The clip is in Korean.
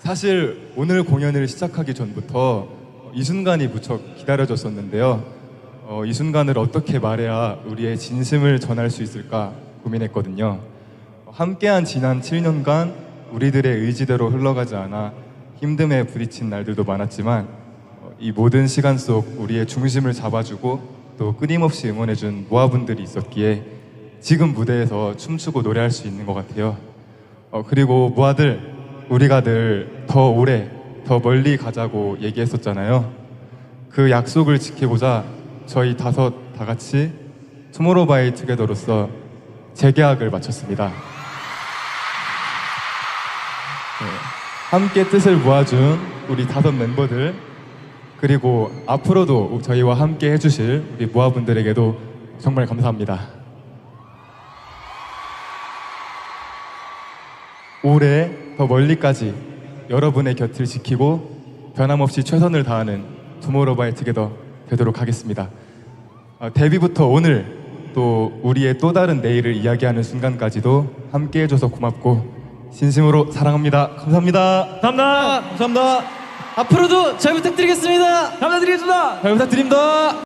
사실 오늘 공연을 시작하기 전부터 이 순간이 무척 기다려졌었는데요. 어, 이 순간을 어떻게 말해야 우리의 진심을 전할 수 있을까 고민했거든요. 함께한 지난 7년간 우리들의 의지대로 흘러가지 않아 힘듦에 부딪힌 날들도 많았지만 어, 이 모든 시간 속 우리의 중심을 잡아주고 또 끊임없이 응원해준 모아분들이 있었기에 지금 무대에서 춤추고 노래할 수 있는 것 같아요. 어, 그리고 모아들 우리가 늘 더 오래 더 멀리 가자고 얘기했었잖아요. 그 약속을 지키고자 저희 다섯 다 같이 투모로우바이 투게더로서 재계약을 마쳤습니다. 네, 함께 뜻을 모아준 우리 다섯 멤버들 그리고 앞으로도 저희와 함께 해주실 우리 모아분들에게도 정말 감사합니다. 올해 더 멀리까지 여러분의 곁을 지키고 변함없이 최선을 다하는 투모로우바이 투게더 되도록 하겠습니다. 어, 데뷔부터 오늘 또 우리의 또 다른 내일을 이야기하는 순간까지도 함께 해줘서 고맙고 진심으로 사랑합니다. 감사합니다. 감사합니다. 감사합니다. 앞으로도 잘 부탁드리겠습니다. 감사드리겠습니다. 잘 부탁드립니다.